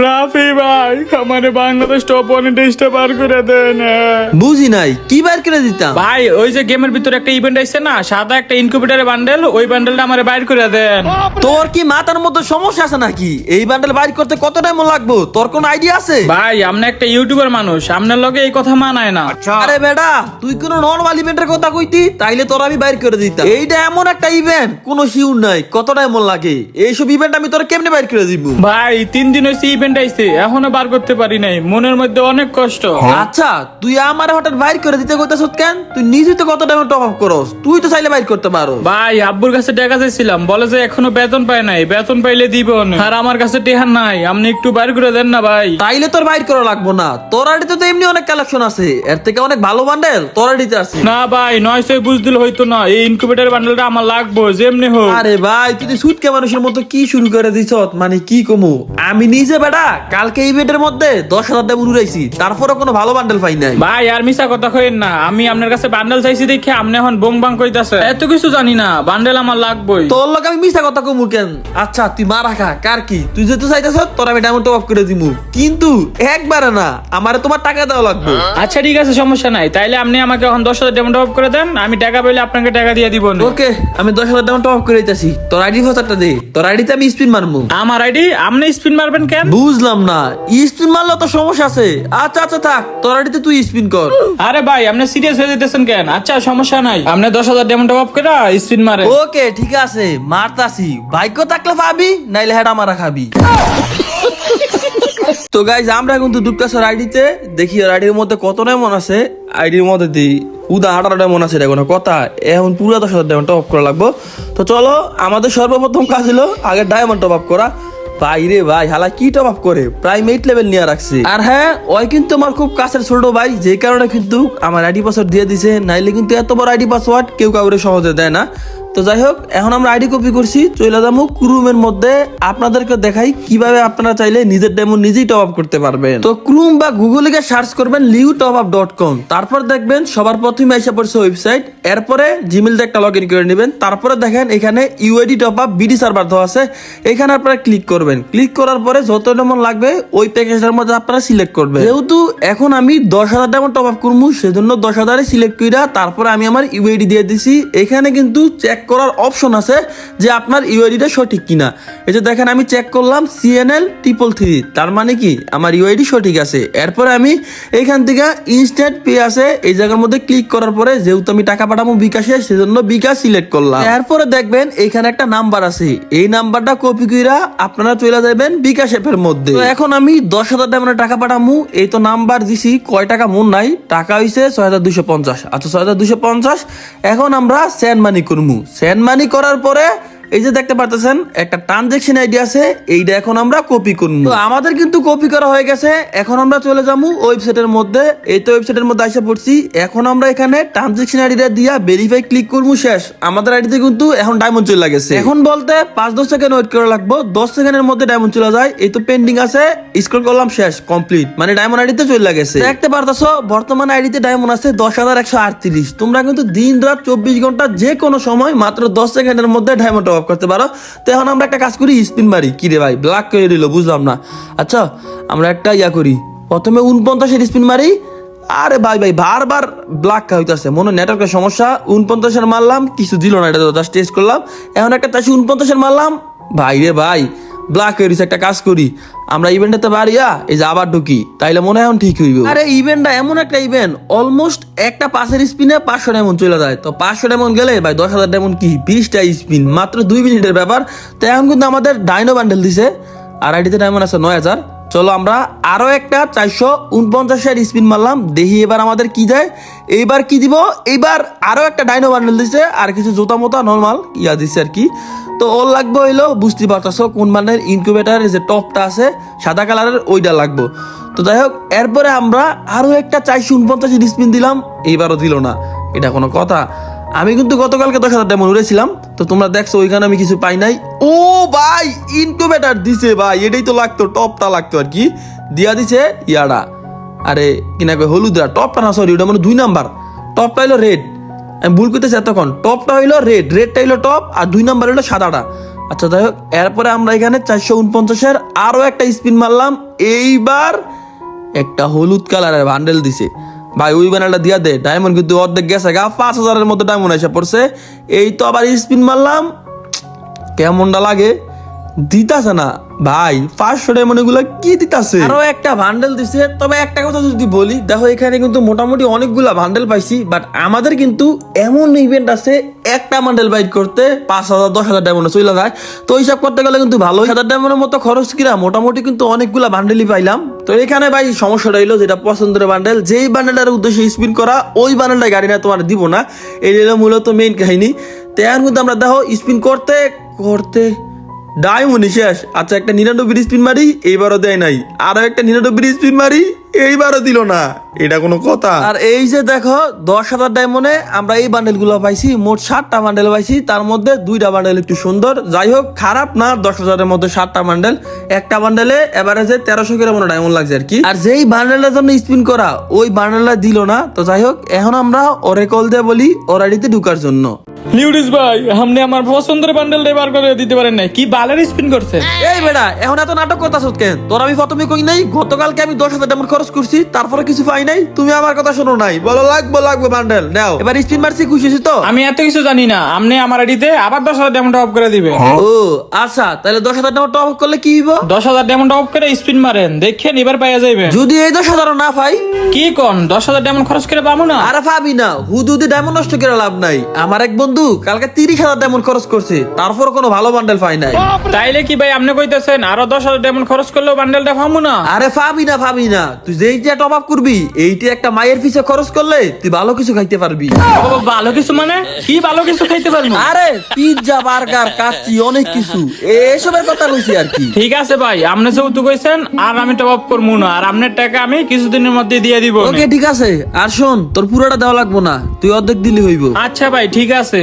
রাফি ভাই আমার বাংলাদেশ টপ ওয়ানে দেশটা পার করে দেন। বুঝি নাই কি বার করে দিতাম? ভাই ওই যে গেমের ভিতরে একটা ইভেন্ট আসছে না সাদা একটা ইনকিউবেটরের বান্ডেল ওই বান্ডেলটা আমার বাইর করে দেন। তোর কি মাথার মধ্যে সমস্যা আছে নাকি? এই বান্ডেল বাইর করতে কত টাইম লাগবো? তোর কোন আইডিয়া আছে? ভাই আপনি একটা ইউটিউবার মানুষ আপনার লগে এই কথা মানায় না। আরে বেডা তুই কোন নর্মাল ইভেন্টের কথা কইতি? তাইলে তোর আমি বাইর করে দিতাম। এইটা এমন একটা ইভেন্ট কোনো শিউর নাই কত টাইম লাগে? এইসব ইভেন্ট আমি তোর কেমনে বাইর করে দিব? ভাই তিন দিন হয়েছে আইছে এখনও বার করতে পারি নাই মনের মধ্যে অনেক কষ্ট। আচ্ছা তুই আমার হঠাৎ বাইর করে দিতে কইতাছ কেন? তুই নিজে তো কত টাইম টপ আপ করস? তুই তো চাইলে বাইর করতে পারো ভাই আব্বুর কাছে টাকা চাইছিলাম বলে যে এখনও বেতন পায় নাই বেতন পাইলে দিব আর আমার কাছে টেহার নাই আপনি একটু বাইর করে দেন না ভাই। তাইলে তোর বাইর করা লাগবো না। তোর আইডিতে তো এমনি অনেক কালেকশন আছে। এর থেকে অনেক ভালো বান্ডেল তোর আইডিতে আছে। না ভাই নয় ছয় বুঝ দিল হইতো না এই ইনকিউবেটর বান্ডেলটা আমার লাগবো যেমনি হোক। আরে ভাই তুই সুটকে মানুষের মতো কি শুরু করে দিছ মানে কি কমু? আমি নিজে বেটা কালকে ইভেন্টের মধ্যে দশ হাজার টাকা উড়াইছি তারপরে কোনো ভালো বান্ডেল পাই নাই। ভাই আর মিশা কথা কইেন না আমি আপনার কাছে বান্ডেল চাইছি দেখে আপনি এখন বং বাং কইতাছে। এত কিছু জানি না বান্ডেল আমার লাগবই। তোর লোক আমি মিশা কথা কমু কেন? আচ্ছা তুই মা রাখা কার কি? তুই যেহেতু চাইতেছ তোর আমি ডায়মন্ড টপ করে দিমু। কিন্তু একবারে না আমারে তোমার টাকা দেওয়া লাগবে। আচ্ছা ঠিক আছে সমস্যা নাই। তাইলে আপনি আমাকে এখন দশ হাজার ডেমন টপ করে দেন আমি টাকা পেলে আপনাকে টাকা দিয়ে দিব। ওকে আমি দশ হাজার ডায়মন্ড টপ করে দিতেছি। তোর আইডি হাজারটা দে তোর আইডিতে আমি স্পিন মারমু। আমার আইডি আপনি স্পিন মারবেন কেন? বুঝলাম না। স্পিন মারলে তো সমস্যা আছে। আচ্ছা আচ্ছা থাক তোর আইডিতে তুই স্পিন কর। আরে ভাই আপনি সিরিয়াস হয়ে যেতেছেন কেন? আচ্ছা সমস্যা নাই। আপনি দশ হাজার ডেমন টপ করে স্পিন মারে ওকে ঠিক আছে মারতাছি। ভাগ্য থাকলে পাবি নাইলে হেডা মারা খাবি। তো গাইজ আমরা কিন্তু দুপকাশার আইডিতে দেখি ওর আইডির মধ্যে কত ডায়মন্ড আছে। আইডির মধ্যে দিই উদা আঠারো ডায়মন্ড আছে এটা কোনো কথা। এখন পুরো দশ হাজার ডায়মন্ড টপ আপ করা লাগবো। তো চলো আমাদের সর্বপ্রথম কাজ হলো আগে ডায়মন্ড টপ আপ করা। ভাই রে ভাই, হালা কি টপ আপ করে? প্রাইম এইট লেভেল নিয়ে রাখছে। আর হ্যাঁ ওই কিন্তু আমার খুব কাছের ছোট ভাই, যে কারণে কিন্তু আমার আইডি পাসওয়ার্ড দিয়ে দিছে, নাইলে কিন্তু এত বড় আইডি পাসওয়ার্ড কেউ কাউরে সহজে দেয় না। তো যাই হোক, এখন আমরা আইডি কপি করছি চলে যাব ক্রুমের মধ্যে আপনাদেরকে দেখাই কীভাবে আপনারা চাইলে নিজের ডেমো নিজেই টপ আপ করতে পারবেন। তো ক্রুম বা গুগলে গিয়ে সার্চ করবেন Liu top up dot com তারপর দেখবেন সবার প্রথমে এসে পড়ছে ওয়েবসাইট এরপরে জিমেল দিয়ে একটা লগ ইন করে নেবেন। তারপরে দেখেন এখানে UID top up BD server দেওয়া আছে। এখানে আপনারা ক্লিক করবেন। ক্লিক করার পরে যত ডেমন লাগবে, ওই প্যাকেজটার মধ্যে আপনারা সিলেক্ট করবেন। যেহেতু এখন আমি দশ হাজার ডেমন টপ আপ করব, সেজন্য দশ হাজারে সিলেক্ট কইরা তারপরে আমি আমার ইউআইডি দিয়ে দিছি। এখানে কিন্তু চেক করার অপশন আছে যে আপনার ইউআইডিটা সঠিক কিনা। এই যে দেখেন, আমি চেক করলাম সিএনএল ট্রিপল থ্রি তার মানে কি? আমার ইউআইডি সঠিক আছে। এরপরে আমি এখান থেকে ইনস্ট্যান্ট পে আছে, এই জায়গার মধ্যে ক্লিক করার পরে যেহেতু আমি টাকা পাঠাবো বিকাশে, সেজন্য বিকাশ সিলেক্ট করলাম। এরপরে দেখবেন এখানে একটা নাম্বার আছে। এই নাম্বারটা কপি কইরা আপনারা চলে যাবেন বিকাশ অ্যাপের মধ্যে। এখন আমি দশ হাজার টাকা টাকা পাঠামু। এই তো নাম্বার দিছি, কয় টাকা মন নাই? টাকা হইছে ছয় হাজার দুশো পঞ্চাশ। আচ্ছা ছয় হাজার দুশো পঞ্চাশ, এখন আমরা স্যান্ড মানি করব স্যান্ড মানি করার পরে এই যে দেখতে পারতেছেন একটা ট্রানজেকশন আইডি আছে এইটা এখন আমরা কপি করব। তো আমাদের কিন্তু কপি করা হয়ে গেছে এখন আমরা চলে যাব ওয়েবসাইটের মধ্যে। এই তো ওয়েবসাইটের মধ্যে এসে পড়ছি এখন আমরা এখানে ট্রানজেকশন আইডিটা দিয়া ভেরিফাই ক্লিক করব শেষ। আমাদের আইডিতে কিন্তু এখন ডায়মন্ড চলে গেছে। এখন বলতে পাঁচ দশ সেকেন্ড ওয়েট করা লাগবো দশ সেকেন্ডের মধ্যে ডায়মন্ড চলে যায়। এই তো পেন্ডিং আছে স্ক্রল করলাম শেষ কমপ্লিট মানে ডায়মন্ড আইডিতে চলে গেছে। দেখতে পারতেছো বর্তমানে আইডিতে ডায়মন্ড আছে দশ হাজার একশো আটত্রিশ। তোমরা কিন্তু দিন রাত চব্বিশ ঘণ্টা যে কোনো সময় মাত্র দশ সেকেন্ডের মধ্যে ডায়মন্ড টপ করতে পারো। তো এখন আমরা একটা কাজ করি, স্পিন মারি। কি রে ভাই? ব্ল্যাক করে দিল, বুঝলাম না। আচ্ছা আমরা একটা ইয়া করি। প্রথমে উনপঞ্চাশের স্পিন মারি। আরে ভাই ভাই, বারবার ব্ল্যাক হইতেছে। মনে নেটওয়ার্কের সমস্যা। উনপঞ্চাশের মারলাম, কিছু দিল না, এটা জাস্ট টেস্ট করলাম। এখন একটা চাষি উনপঞ্চাশের মারলাম। ভাই রে ভাই ব্ল্যাক হয়ে একটা কাজ করি। আমরা ইভেন্টে বাড়িয়া, এই যে আবার ঢুকি, তাইলে মনে হয় ঠিক হইব। আরে ইভেন্টটা এমন একটা ইভেন্ট অলমোস্ট একটা পাশের স্পিনে পাঁচশো ডায়মন্ড চলে যায়। তো পাঁচশো ডায়মন্ড গেলে, ভাই, দশ হাজার ডায়মন্ড কি? বিশটা স্পিন মাত্র দুই মিনিটের ব্যাপার। তো এখন কিন্তু আমাদের ডাইনো বান্ডেল দিছে, আর আইডিতে ডায়মন্ড আছে নয় হাজার। চলো আমরা আরও একটা চারশো উনপঞ্চাশের স্পিন মারলাম। দেখি এবার আমাদের কি যায়। এইবার কি দিব? এইবার আরও একটা ডাইনো বান্ডেল দিছে, আর কিছু জুতা মোতা নর্মাল ইয়া দিছে আর কি। তো ওর লাগবে হইল বুঝতে পারতাছো কোন মানের ইনকিউবেটার যে টপটা আছে, সাদা কালারের ওইটা লাগবে। তো যাই হোক, এরপরে আমরা আরও একটা চারশো উনপঞ্চাশের স্পিন দিলাম, এইবারও দিল না। এটা কোনো কথা। আমি কিন্তু গতকালকে দশ হাজার ডায়মন্ড উড়েছিলাম, তো তোমরা দেখছ ওইখানে আমি কিছু পাই নাই। ও ভাই ইনকিউবেটার দিছে ভাই, এটাই তো লাগতো টপটা লাগতো আর কি। দিয়া দিছে ইয়াডা আরে কিনা কই হলুদরা টপটা না সরি ওটা মানে দুই নাম্বার। টপটা হইল রেড আমি ভুল করতেছি এতক্ষণ। টপটা হইল রেড রেডটা হইল টপ আর দুই নাম্বার হইল সাদাটা। আচ্ছা যাই হোক, এরপরে আমরা এখানে চারশো উনপঞ্চাশের আরও একটা স্পিন মারলাম। এইবার একটা হলুদ কালারের বান্ডেল দিছে। ভাই, ওই ব্যানারটা দিয়া দে। ডায়মন্ড কিন্তু অর্ধেক গেছে গা, পাঁচ হাজারের মতো ডায়মন্ড এসে পড়ছে। এই তো আবার স্পিন মারলাম। কেমনটা লাগে? দিতাছে না। ভাই পাঁচশো ডায়মন্ড এগুলো কি দিতাছে? আরও একটা বান্ডেল দিছে। তবে একটা কথা যদি বলি, দেখো এখানে কিন্তু মোটামুটি অনেকগুলা বান্ডেল পাইছি বাট আমাদের কিন্তু এমন ইভেন্ট আছে, একটা বান্ডেল বাইট করতে পাঁচ হাজার, দশ হাজার ডায়মন্ড চলে যায়। তো হিসাব করতে গেলে কিন্তু ভালো হাজার ডায়মন্ডের মতো খরচ কিনা মোটামুটি কিন্তু অনেকগুলা বান্ডেলই পাইলাম। তো এখানে ভাই সমস্যাটা হইল যেটা পছন্দের বান্ডেল যেই বান্ডেলটার উদ্দেশ্যে স্পিন করা, ওই বান্ডেলটা গাড়ি না তোমার দিব না। এই হলো মূলত মেইন কাহিনী। তো এখন কিন্তু আমরা দেখো স্পিন করতে করতে ডায়মন্ড শেষ। আচ্ছা একটা নিরানব্বই স্পিন মারি, এইবারও দেয় নাই। আরও একটা নিরানব্বই স্পিন মারি এইবারও দিল না। এটা কোনো কথা। আর এই যে দেখো দশ হাজার ডায়মন্ডে আমরা এই বান্ডেলগুলো পাইছি মোট ষাটটা বান্ডেল পাইছি তার মধ্যে দুইটা বান্ডেল একটু সুন্দর। যাই হোক খারাপ না দশ হাজারের মধ্যে ষাটটা বান্ডেল একটা বান্ডেলে এভারেজে তেরোশো কিলো মনে ডায়মন্ড লাগছে আর কি। আর যেই বান্ডেলটার জন্য স্পিন করা ওই বান্ডেলটা দিল না। তো যাই হোক এখন আমরা ওরে কল দিয়ে বলি ওর আইডিতে ঢুকার জন্য। লিউডিস ভাই আপনি আমার পছন্দের বান্ডেল বার করে দিতে পারেন নাই। কি বালের স্পিন করছে? এই বেটা এখন এত নাটক করতেছ কেন? তোর আমি প্রথমে কই নাই গতকালকে আমি দশ হাজার খরচ করছি তারপরে কিছু পাই নাই তুমি আমার কথা শোনো নাই। বলো লাগবে লাগবে বান্ডেল নাও। এবার স্পিন মারছি খুশি হয়েছি তো? আমি এত কিছু জানি না আপনি আমার আইডিতে আবার দশ হাজার ডায়মন্ড অফ করে দিবেন। ও আচ্ছা তাহলে দশ হাজার টাকা টপ করলে কি হইব? দশ হাজার ডায়মন্ড অফ করে স্পিন মারেন দেখেন এবার পাইয়া যাইবেন। যদি এই দশ হাজার না পাই? কি কোন দশ হাজার ডায়মন্ড খরচ করে পাবো না? আরে পাবি না হুদুদি ডায়মন্ড নষ্ট করে লাভ নাই। আমার এক বন্ধু কালকে তিরিশ হাজার ডায়মন্ড খরচ করছে তারপর কোনো ভালো বান্ডেল পাই নাই। তাইলে কি ভাই আপনি কইতেছেন আরও দশ হাজার ডায়মন্ড খরচ করলেও বান্ডেলটা পাবো না? আরে পাবি না পাবি না তুই যেই যে টপ আপ করবি এইটি একটা মায়ের পিছে খরচ করলে তুই ভালো কিছু খাইতে পারবি। ভালো কিছু মানে? কি ভালো কিছু খাইতে পারব? আরে পিৎজা বার্গার কাচ্চি অনেক কিছু। এসবের কথা কইছি আর কি। ঠিক আছে ভাই আপনি যেহেতু কইছেন আর আমি টপ আপ করব না আর আপনার টাকা আমি কিছুদিনের মধ্যে দিয়ে দিব। ওকে ঠিক আছে। আর শোন তোর পুরোটা দেওয়া লাগবো না তুই অর্ধেক দিলে হইব। আচ্ছা ভাই ঠিক আছে।